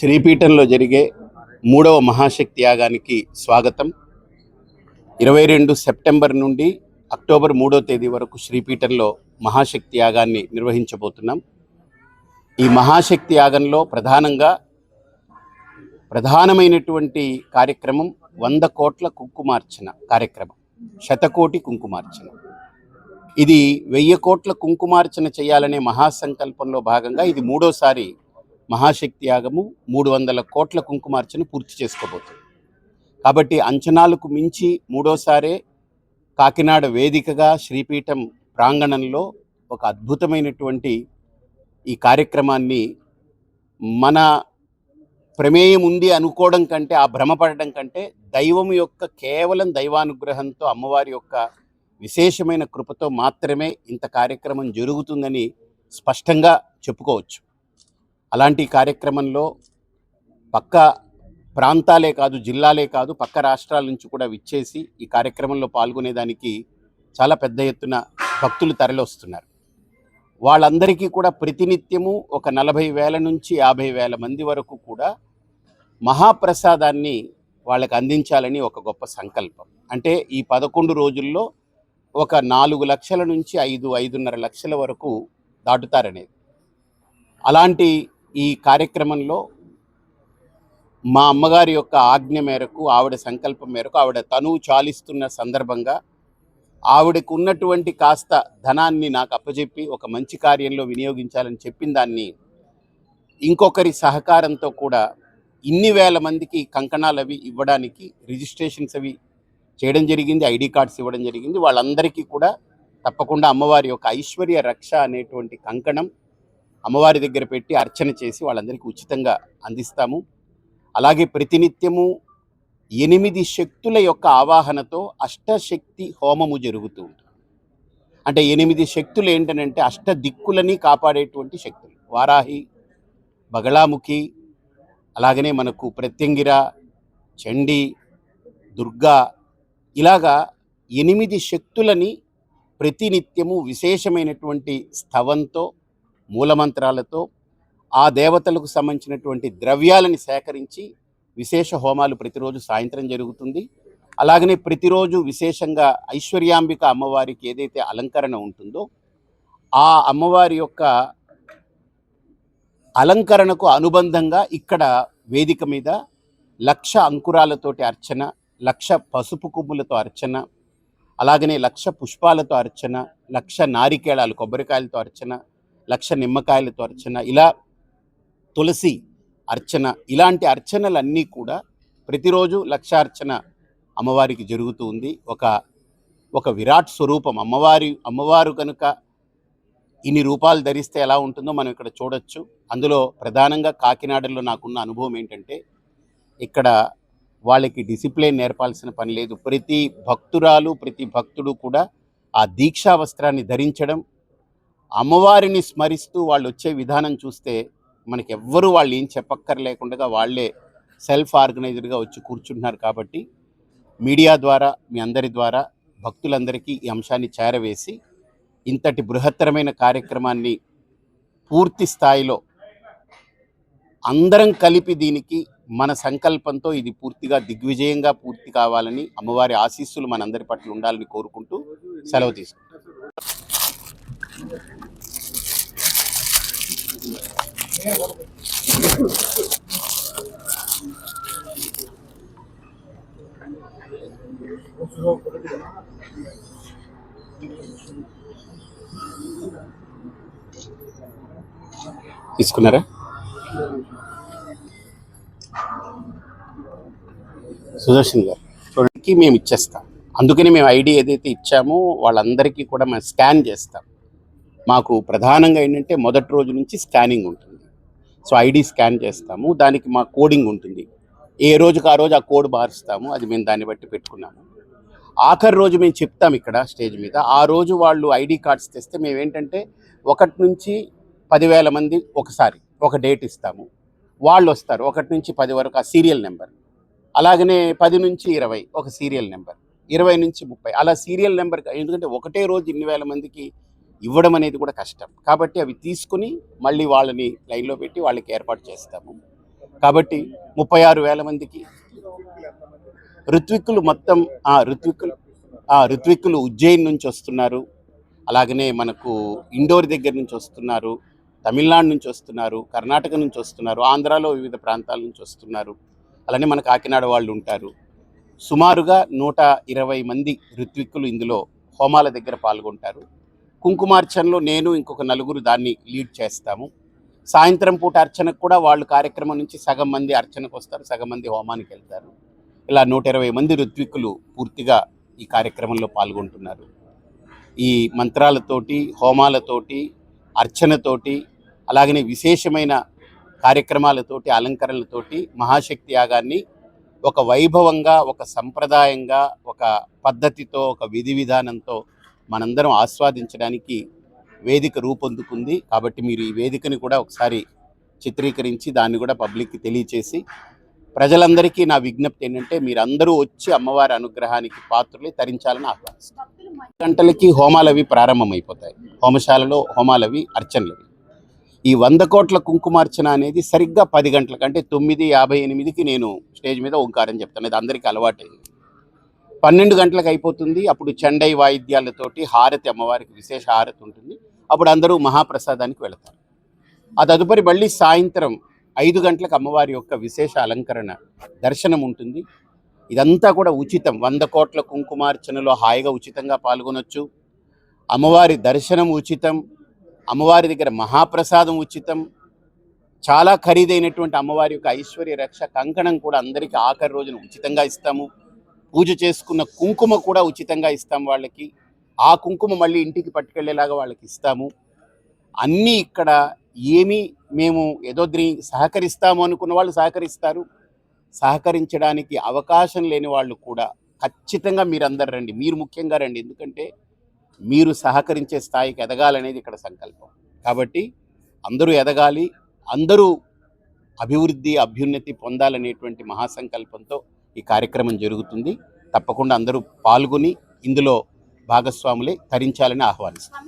శ్రీపీఠంలో జరిగే మూడవ మహాశక్తి యాగానికి స్వాగతం. ఇరవై రెండు సెప్టెంబర్ నుండి అక్టోబర్ మూడో తేదీ వరకు శ్రీపీఠంలో మహాశక్తి యాగాన్ని నిర్వహించబోతున్నాం. ఈ మహాశక్తి యాగంలో ప్రధానంగా ప్రధానమైనటువంటి కార్యక్రమం వంద కోట్ల కుంకుమార్చన కార్యక్రమం శతకోటి కుంకుమార్చన. ఇది వెయ్యి కోట్ల కుంకుమార్చన చేయాలనే మహాసంకల్పంలో భాగంగా ఇది మూడోసారి మహాశక్తి యాగము మూడు వందల కోట్ల కుంకుమార్చన పూర్తి చేసుకోబోతుంది. కాబట్టి అంచనాలకు మించి మూడోసారే కాకినాడ వేదికగా శ్రీపీఠం ప్రాంగణంలో ఒక అద్భుతమైనటువంటి ఈ కార్యక్రమాన్ని మన ప్రమేయం ఉంది అనుకోవడం కంటే ఆ భ్రమపడడం కంటే దైవం యొక్క కేవలం దైవానుగ్రహంతో అమ్మవారి యొక్క విశేషమైన కృపతో మాత్రమే ఇంత కార్యక్రమం జరుగుతుందని స్పష్టంగా చెప్పుకోవచ్చు. అలాంటి కార్యక్రమంలో పక్క ప్రాంతాలే కాదు జిల్లాలే కాదు పక్క రాష్ట్రాల నుంచి కూడా విచ్చేసి ఈ కార్యక్రమంలో పాల్గొనేదానికి చాలా పెద్ద ఎత్తున భక్తులు తరలివస్తున్నారు. వాళ్ళందరికీ కూడా ప్రతినిత్యము ఒక నలభై వేల నుంచి యాభై వేల మంది వరకు కూడా మహాప్రసాదాన్ని వాళ్ళకి అందించాలని ఒక గొప్ప సంకల్పం. అంటే ఈ పదకొండు రోజుల్లో ఒక నాలుగు లక్షల నుంచి ఐదు ఐదున్నర లక్షల వరకు దాటుతారనేది. అలాంటి ఈ కార్యక్రమంలో మా అమ్మగారి యొక్క ఆజ్ఞ మేరకు ఆవిడ సంకల్పం మేరకు ఆవిడ తనువు చాలిస్తున్న సందర్భంగా ఆవిడకు ఉన్నటువంటి కాస్త ధనాన్ని నాకు అప్పచెప్పి ఒక మంచి కార్యంలో వినియోగించాలని చెప్పిన దాన్ని ఇంకొకరి సహకారంతో కూడా ఇన్ని వేల మందికి కంకణాలు అవి ఇవ్వడానికి రిజిస్ట్రేషన్స్ అవి చేయడం జరిగింది ఐడి కార్డ్స్ ఇవ్వడం జరిగింది. వాళ్ళందరికీ కూడా తప్పకుండా అమ్మవారి యొక్క ఐశ్వర్య రక్ష అనేటువంటి కంకణం అమ్మవారి దగ్గర పెట్టి అర్చన చేసి వాళ్ళందరికీ ఉచితంగా అందిస్తాము. అలాగే ప్రతినిత్యము ఎనిమిది శక్తుల యొక్క ఆవాహనతో అష్టశక్తి హోమము జరుగుతూ ఉంటుంది. అంటే ఎనిమిది శక్తులు ఏంటనంటే అష్ట దిక్కులని కాపాడేటువంటి శక్తులు. వారాహి బగళాముఖి అలాగనే మనకు ప్రత్యంగిర చండి దుర్గా ఇలాగా ఎనిమిది శక్తులని ప్రతినిత్యము విశేషమైనటువంటి స్థవంతో మూలమంత్రాలతో ఆ దేవతలకు సంబంధించినటువంటి ద్రవ్యాలని సేకరించి విశేష హోమాలు ప్రతిరోజు సాయంత్రం జరుగుతుంది. అలాగనే ప్రతిరోజు విశేషంగా ఐశ్వర్యాంబిక అమ్మవారికి ఏదైతే అలంకరణ ఉంటుందో ఆ అమ్మవారి యొక్క అలంకరణకు అనుబంధంగా ఇక్కడ వేదిక మీద లక్ష అంకురాలతోటి అర్చన లక్ష పసుపు కొమ్ములతో అర్చన అలాగనే లక్ష పుష్పాలతో అర్చన లక్ష నారికేళాలు కొబ్బరికాయలతో అర్చన లక్ష నిమ్మకాయలతో అర్చన ఇలా తులసి అర్చన ఇలాంటి అర్చనలన్నీ కూడా ప్రతిరోజు లక్షార్చన అమ్మవారికి జరుగుతూ ఉంది. ఒక ఒక విరాట్ స్వరూపం. అమ్మవారి అమ్మవారు కనుక ఇన్ని రూపాలు ధరిస్తే ఎలా ఉంటుందో మనం ఇక్కడ చూడొచ్చు. అందులో ప్రధానంగా కాకినాడలో నాకున్న అనుభవం ఏంటంటే ఇక్కడ వాళ్ళకి డిసిప్లిన్ నేర్పాల్సిన పని లేదు. ప్రతి భక్తురాలు ప్రతి భక్తుడు కూడా ఆ దీక్షా వస్త్రాన్ని ధరించడం అమ్మవారిని స్మరిస్తూ వాళ్ళు వచ్చే విధానం చూస్తే మనకి ఎవ్వరూ వాళ్ళు ఏం చెప్పక్కర్లేకుండా వాళ్ళే సెల్ఫ్ ఆర్గనైజర్గా వచ్చి కూర్చుంటున్నారు కాబట్టి మీడియా ద్వారా మీ అందరి ద్వారా భక్తులందరికీ ఈ అంశాన్ని చేరవేసి ఇంతటి బృహత్తరమైన కార్యక్రమాన్ని పూర్తి స్థాయిలో అందరం కలిపి దీనికి మన సంకల్పంతో ఇది పూర్తిగా దిగ్విజయంగా పూర్తి కావాలని అమ్మవారి ఆశీస్సులు మనందరి పట్ల ఉండాలని కోరుకుంటూ సెలవు తీసుకుంటాం తీసుకున్నారా? సుదర్శన్ గారు చూడడానికి మేము ఇచ్చేస్తాం. అందుకని మేము ఐడి ఏదైతే ఇచ్చామో వాళ్ళందరికీ కూడా మేము స్కాన్ చేస్తాం. మాకు ప్రధానంగా ఏంటంటే మొదటి రోజు నుంచి స్కానింగ్ ఉంటుంది. సో ఐడి స్కాన్ చేస్తాము. దానికి మా కోడింగ్ ఉంటుంది. ఏ రోజుకి ఆ రోజు ఆ కోడ్ మారుస్తాము అది మేము దాన్ని బట్టి పెట్టుకున్నాము. ఆఖరి రోజు మేము చెప్తాం ఇక్కడ స్టేజ్ మీద. ఆ రోజు వాళ్ళు ఐడి కార్డ్స్ తెస్తే మేము ఏంటంటే ఒకటి నుంచి పదివేల మంది ఒకసారి ఒక డేట్ ఇస్తాము. వాళ్ళు వస్తారు. ఒకటి నుంచి పది వరకు ఆ సీరియల్ నెంబర్. అలాగనే పది నుంచి ఇరవై ఒక సీరియల్ నెంబర్. ఇరవై నుంచి ముప్పై. అలా సీరియల్ నెంబర్ ఎందుకంటే ఒకటే రోజు ఇన్ని వేల మందికి ఇవ్వడం అనేది కూడా కష్టం. కాబట్టి అవి తీసుకుని మళ్ళీ వాళ్ళని లైన్లో పెట్టి వాళ్ళకి ఏర్పాటు చేస్తాము. కాబట్టి ముప్పై ఆరు వేల మందికి ఋత్విక్కులు మొత్తం ఆ ఋత్విక్కులు ఆ ఋత్విక్కులు ఉజ్జయిన్ నుంచి వస్తున్నారు. అలాగనే మనకు ఇండోర్ దగ్గర నుంచి వస్తున్నారు తమిళనాడు నుంచి వస్తున్నారు కర్ణాటక నుంచి వస్తున్నారు ఆంధ్రాలో వివిధ ప్రాంతాల నుంచి వస్తున్నారు. అలానే మన కాకినాడ వాళ్ళు ఉంటారు. సుమారుగా నూట ఇరవై మంది ఋత్విక్కులు ఇందులో హోమాల దగ్గర పాల్గొంటారు. కుంకుమార్చనలో నేను ఇంకొక నలుగురు దాన్ని లీడ్ చేస్తాము. సాయంత్రం పూట అర్చనకు కూడా వాళ్ళు కార్యక్రమం నుంచి సగం మంది అర్చనకు వస్తారు సగం మంది హోమానికి వెళ్తారు. ఇలా నూట ఇరవై మంది ఋత్వికులు పూర్తిగా ఈ కార్యక్రమంలో పాల్గొంటున్నారు. ఈ మంత్రాలతోటి హోమాలతోటి అర్చనతోటి అలాగనే విశేషమైన కార్యక్రమాలతోటి అలంకరణలతోటి మహాశక్తి యాగాన్ని ఒక వైభవంగా ఒక సంప్రదాయంగా ఒక పద్ధతితో ఒక విధి విధానంతో మనందరం ఆస్వాదించడానికి వేదిక రూపొందుకుంది. కాబట్టి మీరు ఈ వేదికని కూడా ఒకసారి చిత్రీకరించి దాన్ని కూడా పబ్లిక్కి తెలియచేసి ప్రజలందరికీ నా విజ్ఞప్తి ఏంటంటే మీరందరూ వచ్చి అమ్మవారి అనుగ్రహానికి పాత్రలే తరించాలని ఆహ్వానిస్తాను గంటలకి హోమాలవి ప్రారంభమైపోతాయి. హోమశాలలో హోమాలవి అర్చనలవి. ఈ వంద కోట్ల కుంకుమార్చన అనేది సరిగ్గా పది గంటలకు అంటే తొమ్మిది యాభై ఎనిమిదికి నేను స్టేజ్ మీద ఓంకారం చెప్తాను. ఇది అందరికీ అలవాటైంది. పన్నెండు గంటలకు అయిపోతుంది. అప్పుడు చెండై వాయిద్యాలతోటి హారతి అమ్మవారికి విశేష హారతి ఉంటుంది. అప్పుడు అందరూ మహాప్రసాదానికి వెళతారు. ఆ తదుపరి మళ్ళీ సాయంత్రం ఐదు గంటలకు అమ్మవారి యొక్క విశేష అలంకరణ దర్శనం ఉంటుంది. ఇదంతా కూడా ఉచితం. వంద కోట్ల కుంకుమార్చనలో హాయిగా ఉచితంగా పాల్గొనొచ్చు. అమ్మవారి దర్శనం ఉచితం. అమ్మవారి దగ్గర మహాప్రసాదం ఉచితం. చాలా ఖరీదైనటువంటి అమ్మవారి యొక్క ఐశ్వర్య రక్ష కంకణం కూడా అందరికీ ఆఖరి రోజున ఉచితంగా ఇస్తాము. పూజ చేసుకున్న కుంకుమ కూడా ఉచితంగా ఇస్తాం వాళ్ళకి. ఆ కుంకుమ మళ్ళీ ఇంటికి పట్టుకెళ్ళేలాగా వాళ్ళకి ఇస్తాము. అన్నీ ఇక్కడ ఏమీ మేము ఏదో సహకరిస్తాము అనుకున్న వాళ్ళు సహకరిస్తారు. సహకరించడానికి అవకాశం లేని వాళ్ళు కూడా ఖచ్చితంగా మీరందరు రండి. మీరు ముఖ్యంగా రండి. ఎందుకంటే మీరు సహకరించే స్థాయికి ఎదగాలనేది ఇక్కడ సంకల్పం. కాబట్టి అందరూ ఎదగాలి. అందరూ అభివృద్ధి అభ్యున్నతి పొందాలనేటువంటి మహాసంకల్పంతో ఈ కార్యక్రమం జరుగుతుంది. తప్పకుండా అందరూ పాల్గొని ఇందులో భాగస్వాములే తరించాలని ఆహ్వానిస్తాం